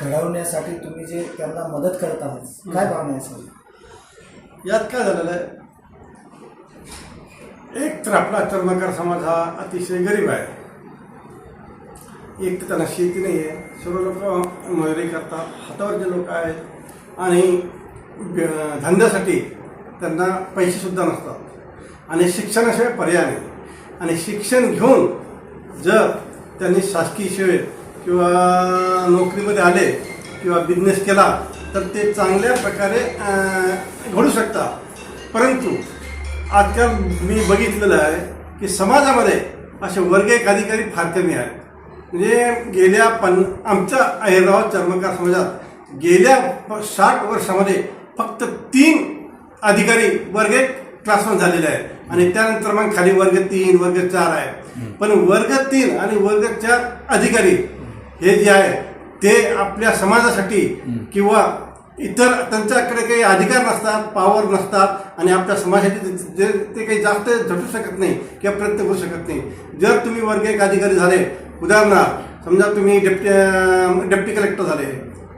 घडवण्यासाठी तुम्ही जे त्यांना मदत करत आहात काय भावना आहे सर? यात काय झालेलं आहे? एक तर आपला चर्मकार समाज हा अतिशय गरीब आहे. एक तर त्यांना शेती नाही आहे. सर्व लोक मजुरी करतात हातावर जे लोक आहेत आणि धंद्यासाठी त्यांना पैसेसुद्धा नसतात. आणि शिक्षणाशिवाय पर्याय नाही. आणि शिक्षण घेऊन जर त्यांनी शासकीय सेवेत किंवा नोकरीमध्ये आले किंवा बिझनेस केला तर ते चांगल्या प्रकारे घडू शकतात. परंतु आजकाल मी बघितलेलं आहे की समाजामध्ये असे वर्ग एक अधिकारी फार कमी आहेत. म्हणजे गेल्या पन आमच्या अहिरराव चर्मकार समाजात गेल्या साठ वर्षामध्ये फक्त तीन अधिकारी वर्ग एक ट्रान्सफर झालेले आहेत. आणि त्यानंतर मग खाली वर्ग तीन वर्ग चार आहे. पण वर्ग तीन आणि वर्ग चार अधिकारी हे जे आहे ते आपल्या समाजासाठी किंवा इतर त्यांच्याकडे काही अधिकार नसतात पावर नसतात आणि आपल्या समाजासाठी जे ते काही जास्त झटू शकत नाही किंवा प्रयत्न करू शकत नाही. जर तुम्ही वर्ग एक अधिकारी झाले उदाहरणार्थ समजा तुम्ही डेप्टी डेप्टी कलेक्टर झाले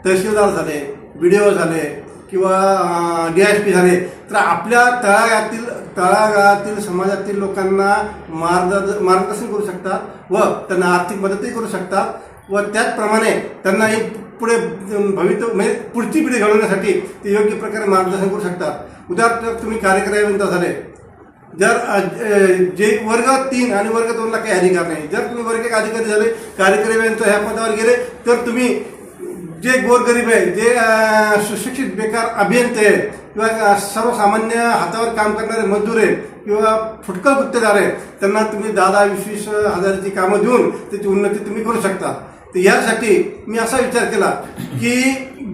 तहसीलदार झाले बी डी ओ झाले किंवा डी एस पी झाले तर आपल्या तळागातील तळागाळातील समाजातील लोकांना मार्गद मार्गदर्शन करू शकतात व त्यांना आर्थिक मदतही करू शकतात व त्याचप्रमाणे त्यांना एक पुढे भवितव्य म्हणजे पुढची पिढी घडवण्यासाठी ते योग्य प्रकारे मार्गदर्शन करू शकतात. उदाहरणार्थ तुम्ही कार्यक्रम झाले जर जे वर्ग तीन आणि वर्ग दोनला काही अधिकार नाही जर तुम्ही वर्ग एक अधिकारी झाले कार्यक्रम ह्या पदावर गेले तर तुम्ही जे गोरगरीब आहे जे सुशिक्षित बेकार अभियंते आहेत किंवा सर्वसामान्य हातावर काम करणारे मजदूर आहेत किंवा फुटकळ गुत्तेदार आहेत त्यांना तुम्ही दहा दहा वीस वीस हजाराची कामं देऊन त्याची उन्नती तुम्ही करू शकता. तर यासाठी मी असा विचार केला की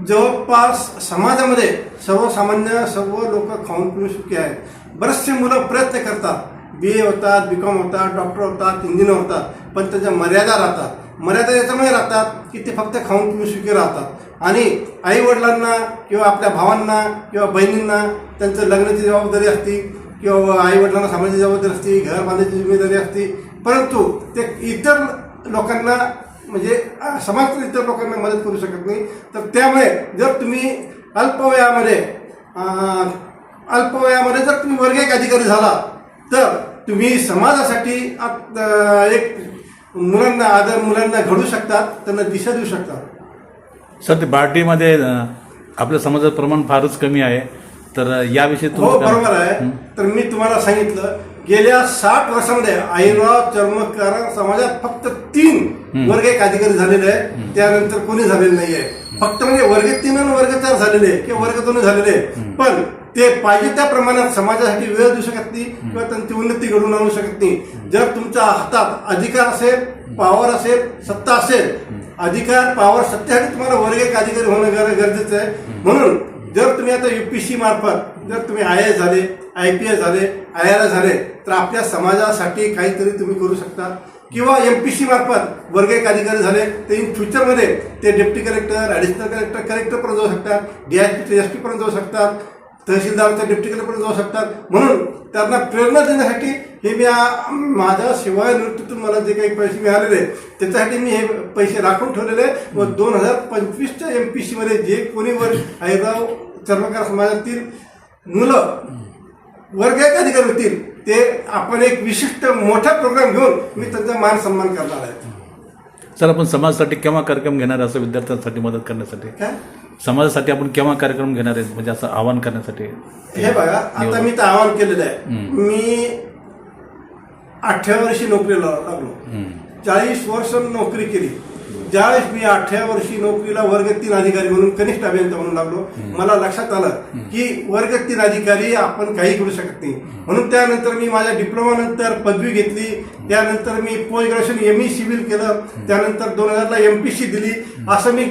जवळपास समाजामध्ये सर्वसामान्य सर्व लोक खाऊन पिऊन सुखी आहेत. बरेचसे मुलं प्रयत्न करतात. बी ए होतात बी कॉम होतात डॉक्टर होतात इंजिनियर होतात पण त्याच्या मर्यादा राहतात. मर्यादा याच्यामुळे राहतात की ते फक्त खाऊन पिऊन सुखी राहतात. आणि आई वडिलांना किंवा आपल्या भावांना किंवा बहिणींना त्यांचं लग्नाची जबाबदारी असते किंवा आई वडिलांना सांभाळण्याची जबाबदारी असते घर बांधण्याची जिम्मेदारी असते परंतु ते इतर लोकांना म्हणजे अ, समाजातील इतर लोकांना मदत करू शकत नाही. तर त्यामुळे जर तुम्ही अल्पवयामध्ये अल्पवयामध्ये जर तुम्ही वर्ग एक अधिकारी झाला तर तुम्ही समाजासाठी एक मुलांना आदर मुलांना घडू शकतात त्यांना दिशा देऊ शकतात. सर ते बार्टीमध्ये आपल्या समाजाचं प्रमाण फारच कमी आहे. तर याविषयी हो बरोबर आहे. तर मी तुम्हाला सांगितलं गेल्या साठ वर्षामध्ये आईराव चर्मकार समाजात फक्त तीन वर्ग एक अधिकारी झालेले आहे त्यानंतर कोणी झालेले नाहीये. फक्त म्हणजे वर्ग तीन आणि वर्ग चार झालेले किंवा वर्ग दोन झालेले पण ते पाहिजे त्या प्रमाणात समाजासाठी वेळ देऊ शकत नाही किंवा त्यांची उन्नती घडवून आणू शकत नाही. जर तुमच्या हातात अधिकार असेल पॉवर असेल सत्ता असेल अधिकार पॉवर सत्तेसाठी तुम्हाला वर्ग एक अधिकारी होणं गर- गरजेचं आहे. म्हणून जर तुम्ही आता युपीसी मार्फत जर तुम्ही आय एस झाले आय पी एस झाले आय आर एस झाले तर आपल्या समाजासाठी काहीतरी तुम्ही करू शकता. किंवा एम पी सी मार्फत वर्ग एक अधिकारी झाले ते इन फ्युचरमध्ये ते डेप्टी कलेक्टर ॲडिशनल कलेक्टर कलेक्टरपर्यंत जाऊ शकतात डी आय पी एस पीपर्यंत जाऊ शकतात तहसीलदारच्या डेप्टी कलेक्टरपर्यंत जाऊ शकतात. म्हणून त्यांना प्रेरणा देण्यासाठी हे मी आ- माझ्या सेवा निवृत्तीतून मला जे काही पैसे मिळालेले त्याच्यासाठी मी हे पैसे राखून ठेवलेले. व दोन हजार पंचवीसच्या एम पी सीमध्ये जे कोणी वर हैदराव चर्मकार समाजातील मुलं वर्ग एक अधिकारी होतील ते आपण एक विशिष्ट मोठा प्रोग्राम घेऊन मी त्यांचा मान सन्मान करणार आहे. सर आपण समाजासाठी केव्हा कार्यक्रम घेणार आहे असं विद्यार्थ्यांसाठी मदत करण्यासाठी? काय? समाजासाठी आपण केव्हा कार्यक्रम घेणार आहे म्हणजे असं आवाहन करण्यासाठी? हे बघा आता मी तर आवाहन केलेलं आहे. मी अठरा वर्षी नोकरीला लागलो. चाळीस वर्ष नोकरी केली. ज्यावेळेस मी अठरा वर्षी नोकरीला वर्ग तीन अधिकारी म्हणून कनिष्ठ अभियंता म्हणून लागलो मला लक्षात आलं की वर्ग तीन अधिकारी आपण काही करू शकत नाही. म्हणून त्यानंतर मी माझ्या डिप्लोमा नंतर पदवी घेतली त्यानंतर मी post graduation M E civil केलं त्यानंतर दोन हजारला एम पी सी दिली. असं मी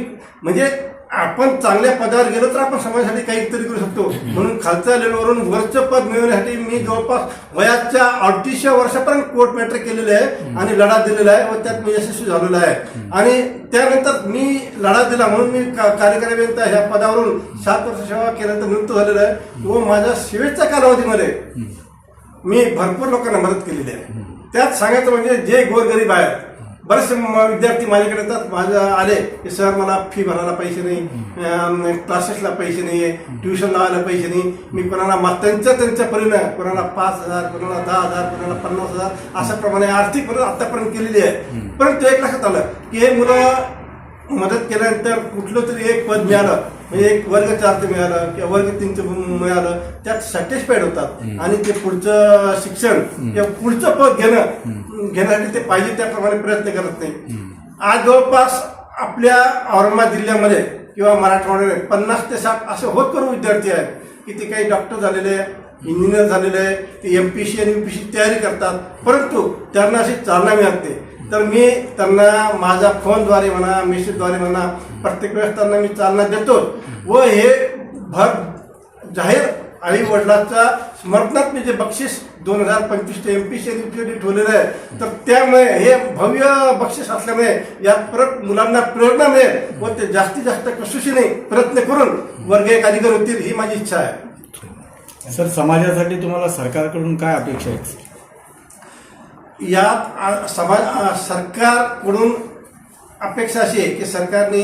म्हणजे आपण चांगल्या पदावर गेलो तर आपण समाजासाठी काहीतरी करू शकतो. म्हणून खालच्या लेवलवरून वरचं पद मिळवण्यासाठी मी जवळपास वयाच्या अडतीसच्या वर्षापर्यंत कोर्ट मॅटर केलेले आहे आणि लढा दिलेला आहे व त्यात मी यशस्वी झालेला आहे. आणि त्यानंतर मी लढा दिला म्हणून मी का- कार्यकारी अभियंता ह्या पदावरून सात वर्ष सेवा केल्यानंतर निवृत्त झालेला आहे व माझ्या सेवेच्या कालावधीमध्ये मी भरपूर लोकांना मदत केलेली आहे. त्यात सांगायचं म्हणजे जे गोरगरीब आहेत बरेचसे विद्यार्थी माझ्याकडे येतात. माझ्या आले की सर मला फी भरायला पैसे नाही. क्लासेसला पैसे नाही आहे ट्युशन लावायला पैसे नाही. मी कोणाला मा- त्यांच्या त्यांच्या परीनं कोणाला पाच हजार कोणाला दहा हजार कोणाला पन्नास हजार अशा प्रमाणे आर्थिक मदत आतापर्यंत केलेली आहे. परंतु एक लक्षात आलं की हे मुलं मदत केल्यानंतर कुठलं तरी एक पद मिळालं. म्हणजे एक वर्ग चारचं मिळालं किंवा वर्ग तीनचं मिळालं त्यात सॅटिस्फाईड होतात. आणि ते पुढचं शिक्षण किंवा पुढचं पद घेणं घेण्यासाठी ते पाहिजे त्याप्रमाणे प्रयत्न करत नाही. आज जवळपास आपल्या औरंगाबाद जिल्ह्यामध्ये किंवा मराठवाड्यामध्ये पन्नास ते साठ असे होत करू विद्यार्थी आहेत की ते काही डॉक्टर झालेले इंजिनियर झालेले ते एम पी सी आणि यू पी सी तयारी करतात परंतु त्यांना अशी चालना मिळत नाही. तर मी त्यांना माझ्या फोनद्वारे म्हणा मेसेजद्वारे म्हणा प्रत्येक वेळेस त्यांना मी चालना देतो. व हे भर जाहीर आई वडिलांच्या स्मरणात मी जे बक्षीस दोन हजार पंचवीस एम पी सी ठेवलेलं आहे तर त्यामुळे हे भव्य बक्षीस असल्यामुळे यात परत मुलांना प्रेरणा मिळेल व ते जास्तीत जास्त कसोशीने प्रयत्न करून वर्ग एक अधिकार होतील ही माझी इच्छा आहे. सर समाजासाठी तुम्हाला सरकारकडून काय अपेक्षा आहे यात समाज सरकारकडून अपेक्षा अशी आहे की सरकारने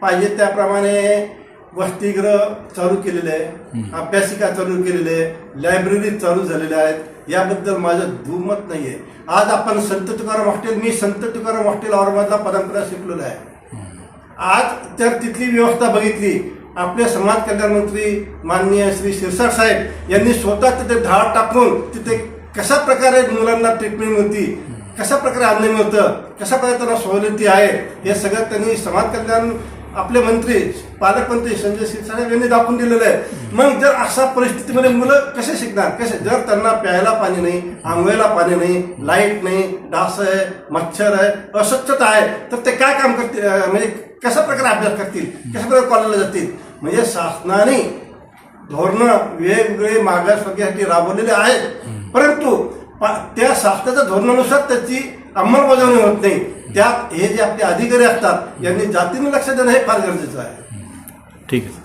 पाहिजे त्याप्रमाणे वसतिगृह चालू केलेले आहे अभ्यासिका चालू केलेले आहे लायब्ररी चालू झालेल्या आहेत. याबद्दल माझं दुमत नाही आहे आज आपण संत तुकाराम हॉस्टेल मी संत तुकाराम हॉस्टेल औरंगाबादला परंपरा शिकलेलो आहे. आज तर तिथली व्यवस्था बघितली. आपले समाज कल्याण मंत्री माननीय श्री शिरसाट साहेब यांनी स्वतः तिथे धाड टाकून तिथे कशा प्रकारे मुलांना ट्रीटमेंट मिळती? कशा प्रकारे अन्न मिळतं? कशा प्रकारे त्यांना सवलती आहेत? हे सगळं त्यांनी समाज कल्याण आपले मंत्री पालकमंत्री संजय शिरसाट यांनी दाखवून दिलेलं आहे. मग जर अशा परिस्थितीमध्ये मुलं कसे शिकणार? कसे? जर त्यांना प्यायला पाणी नाही आंघोळीला पाणी नाही लाइट नाही डास आहे मच्छर आहे अस्वच्छता आहे तर ते काय काम करतील? म्हणजे कशा प्रकारे अभ्यास करतील? कशा प्रकारे कॉलेजला जातील? म्हणजे शासनाने धोरणं वेगवेगळे मागासवर्गीयासाठी राबवलेले आहेत. परंतु त्या शासनाच्या धोरणानुसार त्याची अंमलबजावणी होत नाही. त्यात हे जे आपले अधिकारी असतात यांनी जातीने लक्ष देणं हे फार गरजेचं आहे. ठीक आहे.